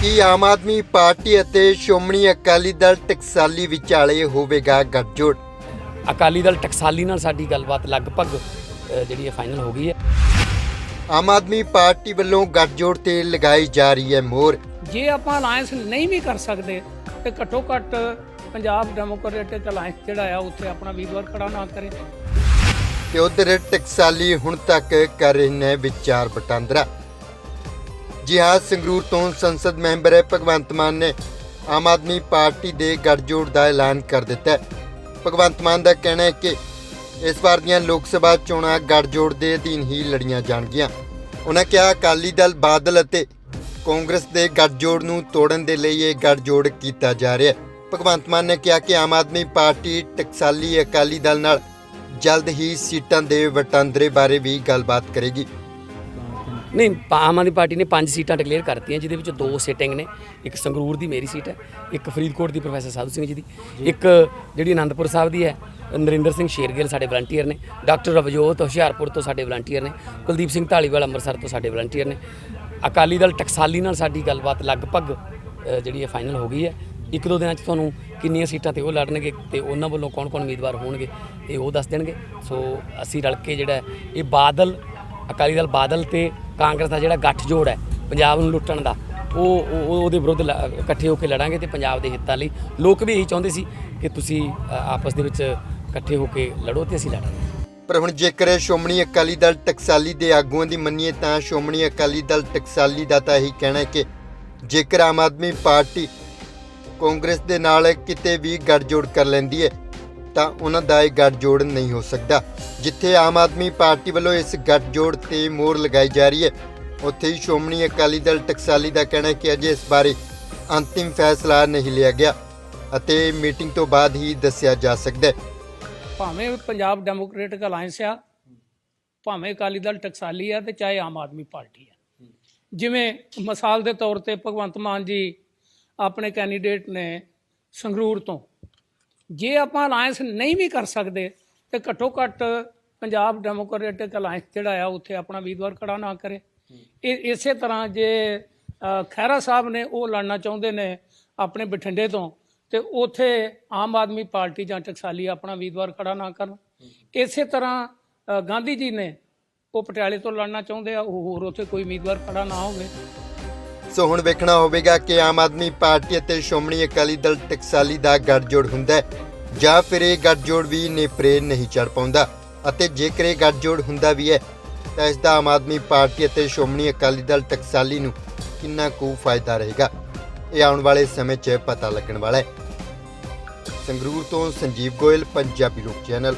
ਕੀ Aam Aadmi party ਅਤੇ ਸ਼੍ਰੋਮਣੀ ਅਕਾਲੀ ਦਲ ਟਕਸਾਲੀ ਵਿਚਾਲੇ ਹੋਵੇਗਾ ਗੱਠਜੋੜ? ਅਕਾਲੀ ਦਲ ਟਕਸਾਲੀ ਨਾਲ ਸਾਡੀ ਗੱਲਬਾਤ ਲਗਭਗ ਜਿਹੜੀ ਹੈ ਫਾਈਨਲ ਹੋ ਗਈ ਹੈ। ਆਮ ਆਦਮੀ ਪਾਰਟੀ ਵੱਲੋਂ ਗੱਠਜੋੜ ਤੇ ਲਗਾਈ ਜਾ ਰਹੀ ਹੈ ਮੋਹਰ। ਜੇ ਆਪਾਂ ਅਲਾਈਅੰਸ ਨਹੀਂ ਵੀ ਕਰ ਸਕਦੇ ਤੇ ਘੱਟੋ ਘੱਟ ਪੰਜਾਬ ਡੈਮੋਕ੍ਰੈਟਿਕ ਅਲਾਈਅੰਸ ਜਿਹੜਾ ਆ ਉੱਥੇ ਆਪਣਾ ਵੀਰਵਾਰ ਖੜਾ ਨਾ ਕਰੇ। ਤੇ ਉਧਰ ਟਕਸਾਲੀ ਹੁਣ ਤੱਕ ਕਰ ਰਹੇ ਨੇ ਵਿਚਾਰ ਵਟਾਂਦਰਾ। ਜੀ ਹਾਂ ਸੰਗਰੂਰ ਤੋਂ ਸੰਸਦ ਮੈਂਬਰ ਹੈ ਭਗਵੰਤ ਮਾਨ ਨੇ ਆਮ ਆਦਮੀ ਪਾਰਟੀ ਦੇ ਗੱਠਜੋੜ ਦਾ ਐਲਾਨ ਕਰ ਦਿੱਤਾ ਹੈ। ਭਗਵੰਤ ਮਾਨ ਦਾ ਕਹਿਣਾ ਹੈ ਕਿ ਇਸ ਵਾਰ ਦੀਆਂ ਲੋਕ ਸਭਾ ਚੋਣਾਂ ਗੱਠਜੋੜ ਦੇ ਅਧੀਨ ਹੀ ਲੜੀਆਂ ਜਾਣਗੀਆਂ। ਉਹਨਾਂ ਕਿਹਾ, ਅਕਾਲੀ ਦਲ ਬਾਦਲ ਅਤੇ ਕਾਂਗਰਸ ਦੇ ਗੱਠਜੋੜ ਨੂੰ ਤੋੜਨ ਦੇ ਲਈ ਇਹ ਗੱਠਜੋੜ ਕੀਤਾ ਜਾ ਰਿਹਾ ਹੈ। ਭਗਵੰਤ ਮਾਨ ਨੇ ਕਿਹਾ ਕਿ ਆਮ ਆਦਮੀ ਪਾਰਟੀ ਟਕਸਾਲੀ ਅਕਾਲੀ ਦਲ ਨਾਲ ਜਲਦ ਹੀ ਸੀਟਾਂ ਦੇ ਵਟਾਂਦਰੇ ਬਾਰੇ ਵੀ ਗੱਲਬਾਤ ਕਰੇਗੀ। ਨਹੀਂ ਪਾ- ਆਮ ਆਦਮੀ ਪਾਰਟੀ ਨੇ ਪੰਜ ਸੀਟਾਂ ਡਿਕਲੇਅਰ ਕਰਤੀਆਂ ਜਿਹਦੇ ਵਿੱਚ ਦੋ ਸਿਟਿੰਗ ਨੇ ਇੱਕ ਸੰਗਰੂਰ ਦੀ ਮੇਰੀ ਸੀਟ ਹੈ ਇੱਕ ਫਰੀਦਕੋਟ ਦੀ ਪ੍ਰੋਫੈਸਰ ਸਾਧੂ ਸਿੰਘ ਜੀ ਦੀ ਇੱਕ ਜਿਹੜੀ ਆਨੰਦਪੁਰ ਸਾਹਿਬ ਦੀ ਹੈ ਨਰਿੰਦਰ ਸਿੰਘ ਸ਼ੇਰਗਿੱਲ ਸਾਡੇ ਵਲੰਟੀਅਰ ਨੇ ਡਾਕਟਰ ਰਵਜੋਤ ਹੁਸ਼ਿਆਰਪੁਰ ਤੋਂ ਸਾਡੇ ਵਲੰਟੀਅਰ ਨੇ ਕੁਲਦੀਪ ਸਿੰਘ ਢਾਲੀਵਾਲ ਅੰਮ੍ਰਿਤਸਰ ਤੋਂ ਸਾਡੇ ਵਲੰਟੀਅਰ ਨੇ ਅਕਾਲੀ ਦਲ ਟਕਸਾਲੀ ਨਾਲ ਸਾਡੀ ਗੱਲਬਾਤ ਲਗਭਗ ਅ, ਜਿਹੜੀ ਹੈ ਫਾਈਨਲ ਹੋ ਗਈ ਹੈ ਇੱਕ ਦੋ ਦਿਨਾਂ 'ਚ ਤੁਹਾਨੂੰ ਕਿੰਨੀਆਂ ਸੀਟਾਂ ਤੇ ਉਹ ਲੜਨਗੇ ਤੇ ਉਹਨਾਂ ਵੱਲੋਂ ਕੌਣ-ਕੌਣ ਉਮੀਦਵਾਰ ਹੋਣਗੇ ਇਹ ਉਹ ਦੱਸ ਦੇਣਗੇ ਸੋ ਅਸੀਂ ਰਲ ਕੇ ਜਿਹੜਾ ਹੈ, ਇਹ ਬਾਦਲ ਅਕਾਲੀ ਦਲ ਬਾਦਲ ਤੇ ਕਾਂਗਰਸ ਦਾ ਜਿਹੜਾ ਗੱਠਜੋੜ ਹੈ, ਪੰਜਾਬ ਨੂੰ ਲੁੱਟਣ ਦਾ, ਉਹ ਉਹਦੇ ਵਿਰੁੱਧ ਲ- ਇਕੱਠੇ ਹੋ ਕੇ ਲੜਾਂਗੇ ਤੇ ਪੰਜਾਬ ਦੇ ਹਿੱਤਾਂ ਲਈ। ਲੋਕ ਵੀ ਇਹੀ ਚਾਹੁੰਦੇ ਸੀ ਕਿ ਤੁਸੀਂ ਆਪਸ ਦੇ ਵਿੱਚ ਇਕੱਠੇ ਹੋ ਕੇ ਲੜੋ ਤੇ ਅਸੀਂ ਲੜਾਂਗੇ। ਪਰ ਹੁਣ ਜੇਕਰ ਸ਼੍ਰੋਮਣੀ ਅਕਾਲੀ ਦਲ ਟਕਸਾਲੀ ਦੇ ਆਗੂਆਂ ਦੀ ਮੰਨੀਏ ਤਾਂ ਸ਼੍ਰੋਮਣੀ ਅਕਾਲੀ ਦਲ ਟਕਸਾਲੀ ਦਾ ਤਾਂ ਇਹੀ ਕਹਿਣਾ ਹੈ ਕਿ ਜੇਕਰ ਆਮ ਆਦਮੀ ਪਾਰਟੀ ਕਾਂਗਰਸ ਦੇ ਨਾਲ ਕਿਤੇ ਵੀ ਗੱਠਜੋੜ ਕਰ ਲੈਂਦੀ ਹੈ ਤਾਂ ਉਹਨਾਂ ਦਾ ਇਹ ਗੱਠਜੋੜ ਨਹੀਂ ਹੋ ਸਕਦਾ, ਜਿੱਥੇ ਆਮ ਆਦਮੀ ਪਾਰਟੀ ਵੱਲੋਂ ਇਸ ਗੱਠਜੋੜ ਤੇ ਮੋਹਰ ਲਗਾਈ ਜਾ ਰਹੀ ਹੈ। ਉੱਥੇ ਹੀ ਸ਼੍ਰੋਮਣੀ ਅਕਾਲੀ ਦਲ ਟਕਸਾਲੀ ਦਾ ਕਹਿਣਾ ਹੈ ਕਿ ਅਜੇ ਇਸ ਬਾਰੇ ਅੰਤਿਮ ਫੈਸਲਾ ਨਹੀਂ ਲਿਆ ਗਿਆ ਅਤੇ ਮੀਟਿੰਗ ਤੋਂ ਬਾਅਦ ਹੀ ਦੱਸਿਆ ਜਾ ਸਕਦਾ ਹੈ। ਭਾਵੇਂ ਪੰਜਾਬ ਡੈਮੋਕ੍ਰੈਟਿਕ ਅਲਾਈਅੰਸ ਆ, ਭਾਵੇਂ ਅਕਾਲੀ ਦਲ ਟਕਸਾਲੀ ਆ ਤੇ ਚਾਹੇ ਆਮ ਆਦਮੀ ਪਾਰਟੀ ਆ। ਜਿਵੇਂ ਮਿਸਾਲ ਦੇ ਤੌਰ ਤੇ ਭਗਵੰਤ ਮਾਨ ਜੀ ਆਪਣੇ ਕੈਂਡੀਡੇਟ ਨੇ ਸੰਗਰੂਰ ਤੋਂ ਜੇ ਆਪਾਂ ਅਲਾਈਅੰਸ ਨਹੀਂ ਵੀ ਕਰ ਸਕਦੇ ਤੇ ਘੱਟੋ ਘੱਟ ਪੰਜਾਬ ਡੈਮੋਕ੍ਰੈਟਿਕ ਅਲਾਈਅੰਸ ਜਿਹੜਾ ਆ ਉੱਥੇ ਆਪਣਾ ਵੀਰਵਾਰ ਖੜਾ ਨਾ ਕਰੇ। ਇਹ ਇਸੇ ਤਰ੍ਹਾਂ ਜੇ ਅ, ਖਹਿਰਾ ਸਾਹਿਬ ਨੇ ਉਹ ਲੜਨਾ ਚਾਹੁੰਦੇ ਨੇ ਆਪਣੇ ਬਠਿੰਡੇ ਤੋਂ ਤੇ ਉਥੇ ਆਮ ਆਦਮੀ ਪਾਰਟੀ ਜਾਂ ਟਕਸਾਲੀ ਆਪਣਾ ਵੀਰਵਾਰ ਖੜਾ ਨਾ ਕਰਨ। ਇਸੇ ਤਰ੍ਹਾਂ ਗਾਂਧੀ ਜੀ ਨੇ ਉਹ ਪਟਿਆਲੇ ਤੋਂ ਲੜਨਾ ਚਾਹੁੰਦੇ ਆ ਉਹ ਹੋਰ ਉਥੇ ਕੋਈ ਉਮੀਦਵਾਰ ਖੜਾ ਨਾ ਹੋਵੇ। ਸੋ ਹੁਣ ਵੇਖਣਾ ਹੋਵੇਗਾ ਕਿ ਆਮ ਆਦਮੀ ਪਾਰਟੀ ਅਤੇ ਸ਼੍ਰੋਮਣੀ ਅਕਾਲੀ ਦਲ ਟਕਸਾਲੀ ਦਾ ਗੱਠਜੋੜ ਹੁੰਦਾ ਹੈ, ਜਾਂ ਫਿਰ ਇਹ ਗੱਠਜੋੜ ਵੀ ਨੇਪਰੇ ਨਹੀਂ ਚੜ ਪਾਉਂਦਾ। ਅਤੇ ਜੇਕਰ ਇਹ ਗੱਠਜੋੜ ਹੁੰਦਾ ਵੀ ਹੈ, ਤਾਂ ਇਸ ਦਾ ਆਮ ਆਦਮੀ ਪਾਰਟੀ ਅਤੇ ਸ਼੍ਰੋਮਣੀ ਅਕਾਲੀ ਦਲ ਟਕਸਾਲੀ ਨੂੰ ਕਿੰਨਾ ਕੁ ਫਾਇਦਾ ਰਹੇਗਾ, ਇਹ ਆਉਣ ਵਾਲੇ ਸਮੇਂ 'ਚ ਪਤਾ ਲੱਗਣ ਵਾਲਾ ਹੈ। ਸੰਗਰੂਰ ਤੋਂ ਸੰਜੀਵ ਗੋਇਲ, ਪੰਜਾਬੀ ਲੋਕ ਚੈਨਲ।